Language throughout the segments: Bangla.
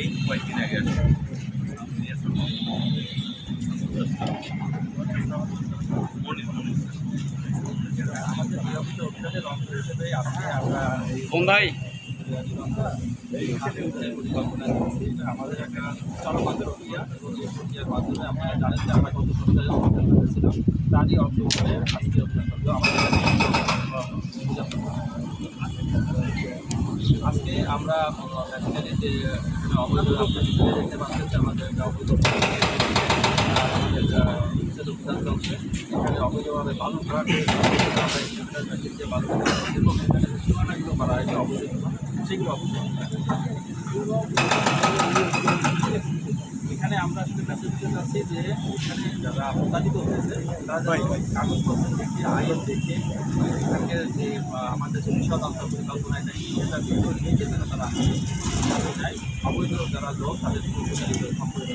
এই কয়েকদিন আগে আসছে মনির আমাদের একটা চলমান প্রক্রিয়া এবং এই প্রক্রিয়ার মাধ্যমে আপনারা জানেন যে আমরা গত সপ্তাহে অভিযান করেছিলাম তারই অংশ হিসেবে আজকে অভিযান আমাদের আজকে আমরা বেসিক্যালি যে অবৈধ দেখতে পাচ্ছি আমাদের অবৈধ চলছে এখানে অবৈধভাবে বালু ভরা যে অবৈধ সেগুলো এখানে আমরা আসলে মেসেজ দিতে চাচ্ছি যে এখানে যারা প্রতারিত হয়েছে তারা কাগজপত্র দেখে আইন দেখে এখানকে যে আমাদের যে অঞ্চল পরিকল্পনা এটা সেটা যেন তারা যায় অবৈধ যারা লোক তাদের প্রতারিত সম্পর্কে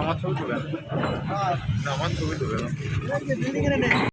আমার ছবি তুলে আমার ছবি তুলে